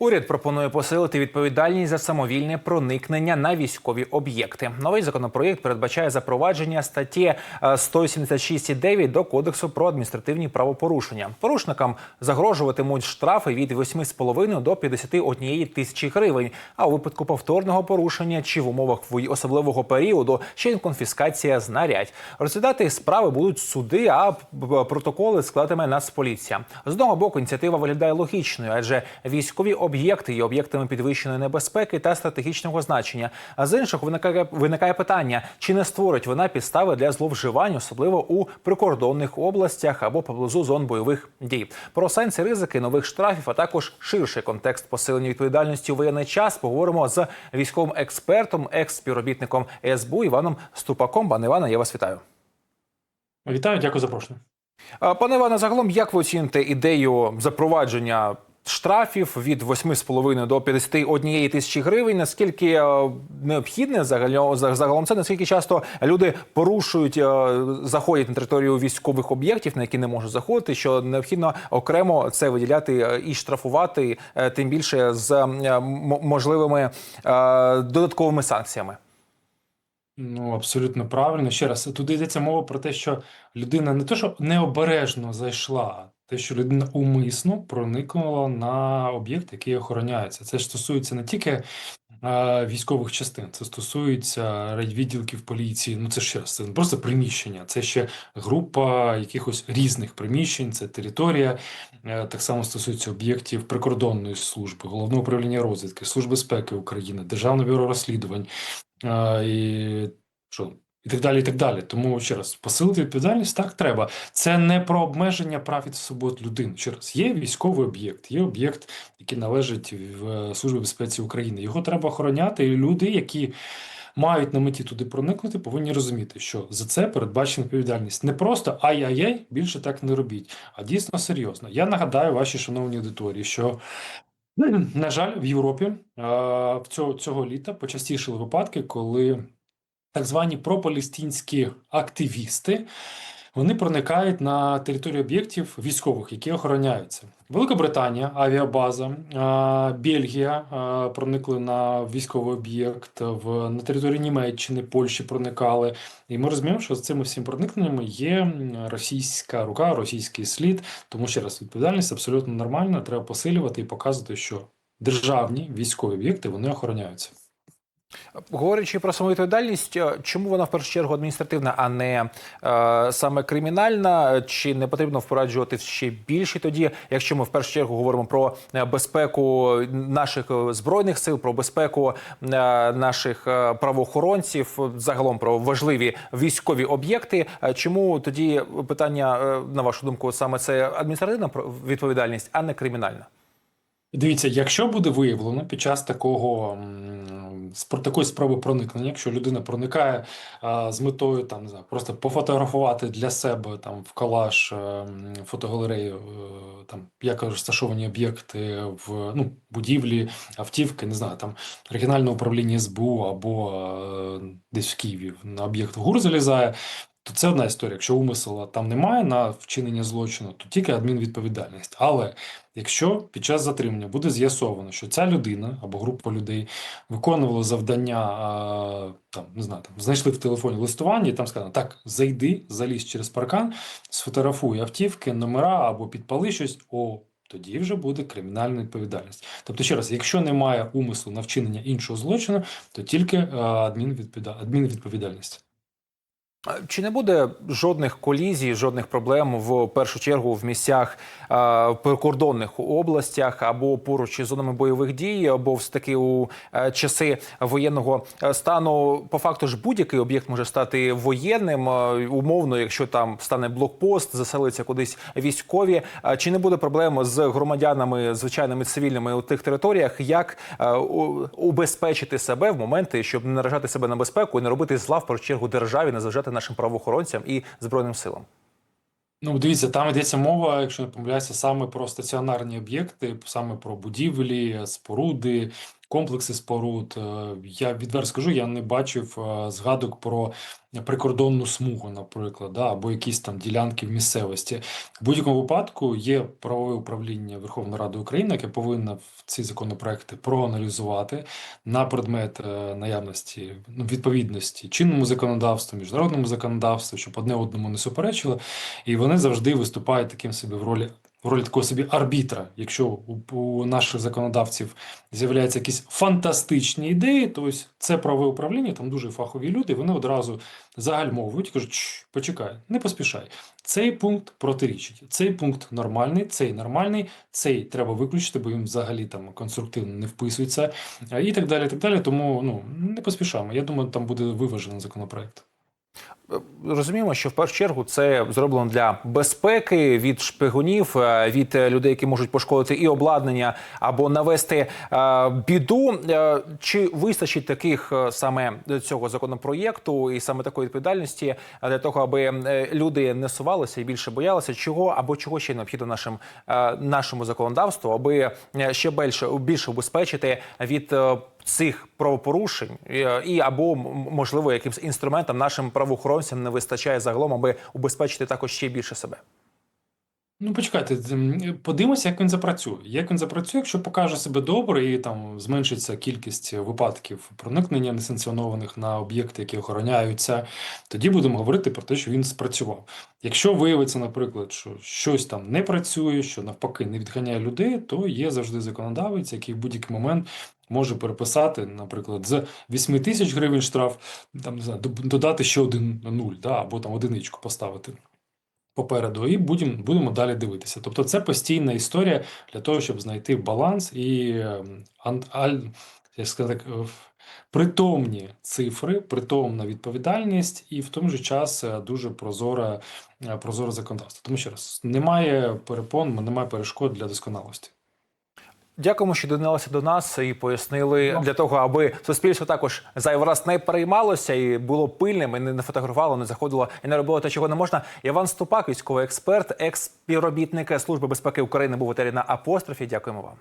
Уряд пропонує посилити відповідальність за самовільне проникнення на військові об'єкти. Новий законопроєкт передбачає запровадження статті е, 176.9 до кодексу про адміністративні правопорушення. Порушникам загрожуватимуть штрафи від 8,5 до 51 тисячі гривень. А у випадку повторного порушення чи в умовах особливого періоду ще й конфіскація знарядь. Розглядати справи будуть суди, а протоколи складатиме Нацполіція. З одного боку, ініціатива виглядає логічною, адже військові об'єкти є об'єктами підвищеної небезпеки та стратегічного значення. А з інших виникає виникає питання, чи не створить вона підстави для зловживань, особливо у прикордонних областях або поблизу зон бойових дій. Про сенси ризики нових штрафів, а також ширший контекст посилення відповідальності у воєнний час. Поговоримо з військовим експертом, екс-співробітником СБУ Іваном Ступаком. Пане Іване, я вас вітаю. Вітаю, дякую за запрошення. Пане Іване, загалом, як ви оціните ідею запровадження штрафів від 8,5 до 51 тисячі гривень? Наскільки е, необхідне загалом, це? Наскільки часто люди порушують, е, заходять на територію військових об'єктів, на які не можуть заходити, що необхідно окремо це виділяти е, і штрафувати, тим більше з можливими додатковими санкціями? Ну абсолютно правильно. Ще раз, тут йдеться мова про те, що людина не те, що необережно зайшла, те, що людина умисно проникнула на об'єкт, який охороняється. Це ж стосується не тільки е, військових частин, це стосується відділків поліції. Ну це ще раз, це не просто приміщення, це ще група якихось різних приміщень, це територія. Е, Так само стосується об'єктів прикордонної служби, головного управління розвідки, Служби безпеки України, Державного бюро розслідувань. А, і що? І так далі, і так далі. Тому ще раз, посилити відповідальність так треба. Це не про обмеження прав і свобод людини. Ще раз, є військовий об'єкт, є об'єкт, який належить в е, Службі безпеці України. Його треба охороняти, і люди, які мають на меті туди проникнути, повинні розуміти, що за це передбачена відповідальність. Не просто ай-яй-яй, більше так не робіть, а дійсно серйозно. Я нагадаю вашій шановній аудиторії, що на жаль, в Європі цього, цього літа почастішили випадки, коли так звані пропалестинські активісти вони проникають на територію об'єктів військових, які охороняються. Великобританія, авіабаза, е, Бельгія проникли на військовий об'єкт, в на території Німеччини, Польщі проникали. І ми розуміємо, що з цими всіма проникненнями є російська рука, російський слід. Тому ще раз відповідальність абсолютно нормальна. Треба посилювати і показувати, що державні військові об'єкти вони охороняються. Говорячи про самовідповідальність, е, чому вона в першу чергу адміністративна, а не е, саме кримінальна? Чи не потрібно впроваджувати ще більше тоді, якщо ми в першу чергу говоримо про е, безпеку наших е, збройних сил, про безпеку е, наших правоохоронців, загалом про важливі військові об'єкти? Чому тоді питання, на вашу думку, саме це адміністративна відповідальність, а не кримінальна? Дивіться, якщо буде виявлено під час такого такої спроби проникнення, якщо людина проникає а, з метою там не знаю, просто пофотографувати для себе там в колаж е, фотогалерею, е, там як розташовані об'єкти в ну, будівлі, автівки, не знаю, там регіональне управління СБУ або е, десь в Києві на об'єкт в ГУР залізає. То це одна історія. Якщо умисла там немає на вчинення злочину, то тільки адмінвідповідальність. Але Якщо під час затримання буде з'ясовано, що ця людина або група людей виконувала завдання, там не знаю, там знайшли в телефоні листування, і там сказано, так, зайди, залізь через паркан, сфотографуй автівки, номера або підпали щось, о, тоді вже буде кримінальна відповідальність. Тобто, ще раз, якщо немає умислу на вчинення іншого злочину, то тільки адмінвідповідальність. Чи не буде жодних колізій, жодних проблем в першу чергу в місцях е, прикордонних областях або поруч із зонами бойових дій, або все таки у е, часи воєнного е, стану? По факту ж будь-який об'єкт може стати воєнним. е, Умовно, якщо там стане блокпост, заселиться кудись військові. А Чи не буде проблем з громадянами звичайними цивільними у тих територіях, як е, убезпечити себе в моменти, щоб не наражати себе на безпеку і не робити зла в першу чергу державі, не заважати нашим правоохоронцям і збройним силам? Ну, дивіться, там йдеться мова, якщо не помиляюся, саме про стаціонарні об'єкти, саме про будівлі, споруди, комплекси споруд. Е, Я відверто скажу, я не бачив е, згадок про прикордонну смугу, наприклад, да, або якісь там ділянки в місцевості. В будь-якому випадку є правове управління Верховної Ради України, яке повинно ці законопроекти проаналізувати на предмет е, наявності ну, відповідності чинному законодавству, міжнародному законодавству, щоб одне одному не суперечило. І вони завжди виступають таким собі в ролі. В ролі такого собі арбітра, якщо у, наших законодавців з'являються якісь фантастичні ідеї, то ось це правове управління, там дуже фахові люди, вони одразу загальмовують, кажуть, почекай, не поспішай. Цей пункт протирічить, цей пункт нормальний, цей нормальний, цей треба виключити, бо він взагалі там конструктивно не вписується, і так далі. і так далі. Тому ну не поспішаємо. Я думаю, там буде виважений законопроект. Розуміємо, що в першу чергу це зроблено для безпеки від шпигунів, е, від е, людей, які можуть пошкодити і обладнання або навести е, біду. Чи вистачить таких саме цього законопроєкту і саме такої відповідальності для того, аби люди не сувалися і більше боялися, чого або чого ще необхідно нашим нашому законодавству, аби ще більше більше убезпечити від цих правопорушень е, і або можливо якимсь інструментам нашим правоохоронцям не вистачає загалом, аби убезпечити також ще більше себе. Ну, почекайте, подивимося, як він запрацює. Як він запрацює, якщо покаже себе добре і там зменшиться кількість випадків проникнення несанкціонованих на об'єкти, які охороняються, тоді будемо говорити про те, що він спрацював. Якщо виявиться, наприклад, що щось там не працює, що навпаки не відганяє людей, то є завжди законодавець, який в будь-який момент може переписати, наприклад, з 8 тисяч гривень штраф, там не знаю, додати ще один нуль, да, або там одиничку поставити попереду, і будемо, будемо далі дивитися. Тобто це постійна історія для того, щоб знайти баланс і ем, аль, як сказати, так, е, притомні цифри, притомна відповідальність, і в той же час е, дуже прозоре, е, прозоре законодавство. Тому ще раз, немає перепон, немає перешкод для досконалості. Дякуємо, що доєдналися до нас і пояснили Ну. для того, аби суспільство також зайвий раз не переймалося і було пильним, і не фотографувало, не заходило і не робило те, чого не можна. Іван Ступак, військовий експерт, екс-співробітник Служби безпеки України, був у етері на апострофі. Дякуємо вам.